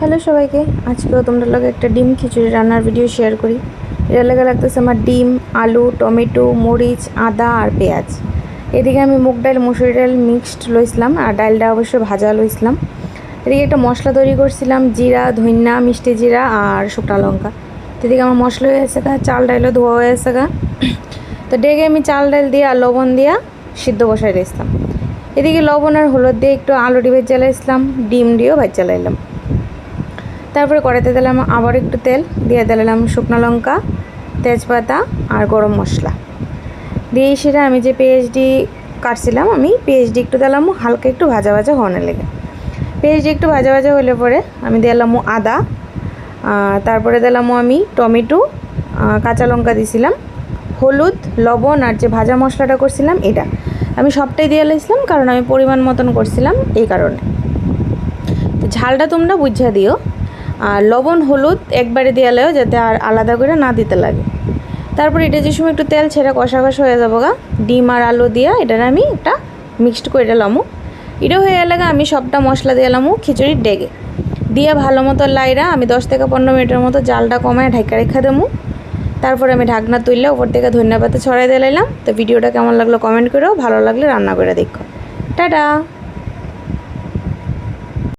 Hello সবাইকে, আজকেও তোমরা লগে একটা ডিম খিচুড়ি রান্নার ভিডিও শেয়ার করি। এর লেগে লাগতেছে আমার ডিম, আলু, টমেটো, মরিচ, আদা আর পেঁয়াজ। এদিকে আমি মুগ ডাল, মুসুরি ডাল মিক্সড লইছিলাম আর ডালটা অবশ্য ভাজা লইছিলাম। এদিকে একটা মশলা তৈরি করছিলাম, জিরা ধইনা মিষ্টি জিরা আর শুকনা লঙ্কা। এদিকে আমার মশলা হয়ে গেছে চাল ডালও ধোয়া হয়ে গেছে তো ডেকে আমি চাল ডাল দিয়ে আর লবণ দিয়া সিদ্ধ বসাই রেছিলাম এদিকে লবণ আর হলুদ দিয়ে একটু আলু ডিবের জ্বালাইছিলাম, ডিম দিয়েও ভাজ জ্বালাইলাম। তারপরে কড়াইতে দিলাম আবার একটু তেল, দিয়ে দিলাম শুকনো লঙ্কা, তেজপাতা আর গরম মশলা। দিয়ে সেটা আমি যে পেঁয়াজডি কাটছিলাম, আমি পেঁয়াজডি একটু দিলাম, হালকা একটু ভাজা ভাজা হওয়ার লেগে। পেঁয়াজডি একটু ভাজা ভাজা হলে পরে আমি দিলাম আদা তারপরে দিলাম আমি টমেটো কাঁচা লঙ্কা দিছিলাম, হলুদ, লবণ আর যে ভাজা মশলাটা করছিলাম এটা। আমি সবটাই দিয়ে লাইছিলাম কারণ আমি পরিমাণ মতন করছিলাম এই কারণে। ঝালটা তোমরা বুঝা দিও। আর লবণ, হলুদ একবারে দেওয়ালেও যাতে আর আলাদা করে না দিতে লাগে। তারপর এটা যে সময় একটু তেল ছেড়ে কষা কষা হয়ে যাব গা, ডিম আর আলু দিয়া এটার আমি একটা মিক্সড করে দিলামও এটা হয়ে গেলে আমি সবটা মশলা দিলামও খিচুড়ির ডেগে দিয়ে ভালো মতো লাইরা আমি দশ থেকে পনেরো মিনিটের মতো জালটা কমায় ঢাকা রেখা দেবো। তারপরে আমি ঢাকনা তুললে উপর থেকে ধন্যবাদ ছড়াই দিলাম তো ভিডিওটা কেমন লাগল কমেন্ট করেও, ভালো লাগলে রান্না করে দেখো। টাটা!